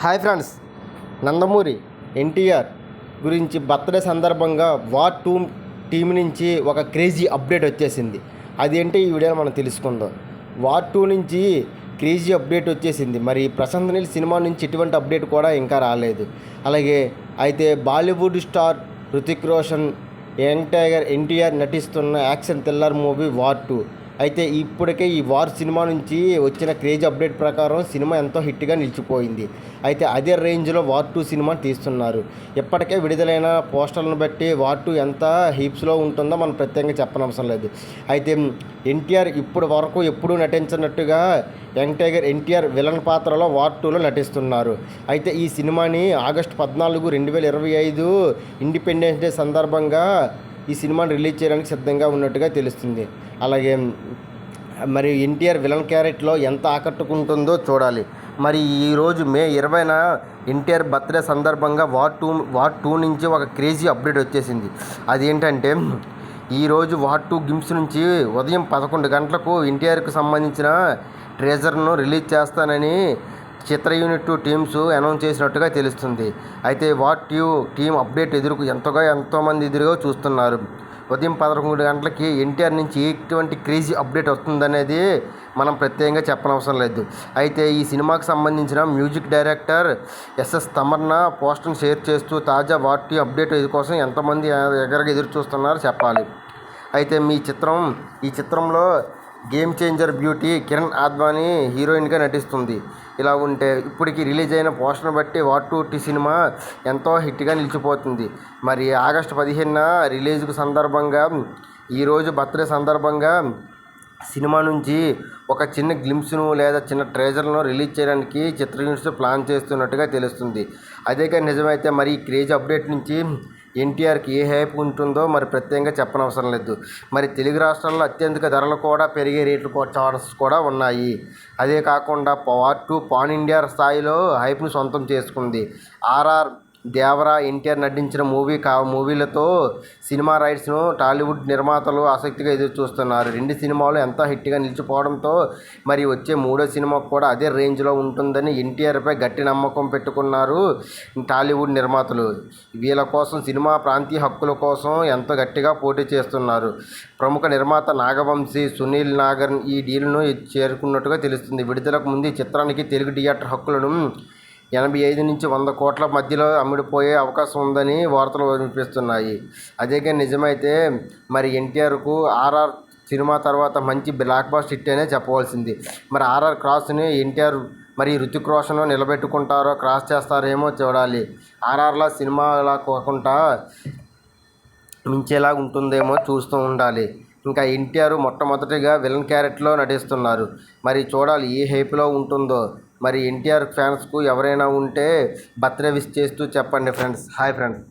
Hi friends Nandamuri NTR గురించి birthday సందర్భంగా war two team నుంచి ఒక క్రేజీ అప్డేట్ వచ్చేసింది. అదేంటి ఈ వీడియోలో మనం తెలుసుకుందాం. వార్ టూ నుంచి క్రేజీ అప్డేట్ వచ్చేసింది. మరి ప్రశాంత్ నీల్ సినిమా నుంచి ఎటువంటి అప్డేట్ కూడా ఇంకా రాలేదు. అలాగే అయితే Bollywood star Hrithik Roshan young tiger NTR నటిస్తున్న action thriller movie war two. అయితే ఇప్పటికే ఈ వార్ సినిమా నుంచి వచ్చిన క్రేజ్ అప్డేట్ ప్రకారం సినిమా ఎంతో హిట్గా నిలిచిపోయింది. అయితే అదే రేంజ్లో వార్ టూ సినిమా తీస్తున్నారు. ఇప్పటికే విడుదలైన పోస్టర్లను బట్టి వార్ టూ ఎంత హీప్స్లో ఉంటుందో మనం ప్రత్యేకంగా చెప్పనవసరం లేదు. అయితే ఎన్టీఆర్ ఇప్పుడు వరకు ఎప్పుడూ నటించినట్టుగా యంగ్ టైగర్ ఎన్టీఆర్ విలన్ పాత్రలో వార్ టూలో నటిస్తున్నారు. అయితే ఈ సినిమాని ఆగస్టు పద్నాలుగు రెండు వేల ఇరవై ఐదు ఇండిపెండెన్స్ డే సందర్భంగా ఈ సినిమాను రిలీజ్ చేయడానికి సిద్ధంగా ఉన్నట్టుగా తెలుస్తుంది. అలాగే మరి ఎన్టీఆర్ విలన్ క్యారెట్లో ఎంత ఆకట్టుకుంటుందో చూడాలి. మరి ఈరోజు మే ఇరవైన ఎన్టీఆర్ బర్త్డే సందర్భంగా వార్ టూ వార్ టూ నుంచి ఒక క్రేజీ అప్డేట్ వచ్చేసింది. అదేంటంటే ఈరోజు వార్ టూ గిమ్స్ నుంచి ఉదయం పదకొండు గంటలకు ఎన్టీఆర్కు సంబంధించిన ట్రేజర్ను రిలీజ్ చేస్తానని చిత్ర యూనిట్ టీమ్స్ అనౌన్స్ చేసినట్టుగా తెలుస్తుంది. అయితే వాట్ యూ టీమ్ అప్డేట్ ఎదురుకు ఎంతగా ఎంతోమంది ఎదురుగా చూస్తున్నారు? ఉదయం పదకొండు గంటలకి ఎన్టీఆర్ నుంచి ఎటువంటి క్రేజీ అప్డేట్ వస్తుందనేది మనం ప్రత్యేకంగా చెప్పనవసరం లేదు. అయితే ఈ సినిమాకి సంబంధించిన మ్యూజిక్ డైరెక్టర్ ఎస్ఎస్ తమర్న పోస్టర్ని షేర్ చేస్తూ తాజా వాటి అప్డేట్ కోసం ఎంతమంది ఎగరగా ఎదురు చూస్తున్నారో చెప్పాలి. అయితే మీ చిత్రం ఈ చిత్రంలో game changer beauty Kiran Advani హీరోయిన్గా నటిస్తుంది. ఇలా ఉంటే ఇప్పటికి రిలీజ్ అయిన పోస్టర్ని బట్టి వాట్ టు టీ సినిమా ఎంతో హిట్గా నిలిచిపోతుంది. మరి ఆగస్టు పదిహేనున రిలీజ్కు సందర్భంగా ఈరోజు బర్త్డే సందర్భంగా సినిమా నుంచి ఒక చిన్న గ్లిమ్స్ను లేదా చిన్న ట్రేజర్ను రిలీజ్ చేయడానికి చిత్ర యూనిట్స్ ప్లాన్ చేస్తున్నట్టుగా తెలుస్తుంది. అదే కానీ నిజమైతే మరి ఈ క్రేజ్ అప్డేట్ నుంచి ఎన్టీఆర్కి ఏ హైప్ ఉంటుందో మరి ప్రత్యేకంగా చెప్పనవసరం లేదు. మరి తెలుగు రాష్ట్రాల్లో అత్యధిక ధరలు కూడా పెరిగే రేట్లు ఛాన్సెస్ కూడా ఉన్నాయి. అదే కాకుండా పార్ట్ టూ పాన్ ఇండియా స్థాయిలో హైప్ను సొంతం చేసుకుంది. ఆర్ఆర్ దేవరా ఎన్టీఆర్ నటించిన మూవీ కా మూవీలతో సినిమా రైట్స్ను టాలీవుడ్ నిర్మాతలు ఆసక్తిగా ఎదురు చూస్తున్నారు రెండు సినిమాలు ఎంతో హిట్గా నిలిచిపోవడంతో మరి వచ్చే మూడో సినిమా కూడా అదే రేంజ్లో ఉంటుందని ఎన్టీఆర్పై గట్టి నమ్మకం పెట్టుకున్నారు టాలీవుడ్ నిర్మాతలు. వీళ్ళ కోసం సినిమా ప్రాంతీయ హక్కుల కోసం ఎంతో గట్టిగా పోటీ చేస్తున్నారు. ప్రముఖ నిర్మాత నాగవంశీ సునీల్ నాగర్ ఈ డీల్ను చేరుకున్నట్టుగా తెలుస్తుంది. విడుదలకు ముందు చిత్రానికి తెలుగు థియేటర్ హక్కులను ఎనభై ఐదు నుంచి వంద కోట్ల మధ్యలో అమ్ముడిపోయే అవకాశం ఉందని వార్తలు వినిపిస్తున్నాయి. అదే కానీ నిజమైతే మరి ఎన్టీఆర్కు ఆర్ఆర్ సినిమా తర్వాత మంచి బ్లాక్ బాస్ హిట్ అనే చెప్పవలసింది. మరి ఆర్ఆర్ క్రాస్ని ఎన్టీఆర్ మరి రుతిక్ రోషన్ నిలబెట్టుకుంటారో క్రాస్ చేస్తారేమో చూడాలి. ఆర్ఆర్లా సినిమాలా కాకుండా మించేలా ఉంటుందేమో చూస్తూ ఉండాలి. ఇంకా ఎన్టీఆర్ మొట్టమొదటిగా విలన్ క్యారెట్లో నటిస్తున్నారు. మరి చూడాలి ఏ హైప్లో ఉంటుందో. మరి ఎన్టీఆర్ ఫ్యాన్స్కు ఎవరైనా ఉంటే బర్త్డే విష్ చేస్తూ చెప్పండి ఫ్రెండ్స్. Hi friends.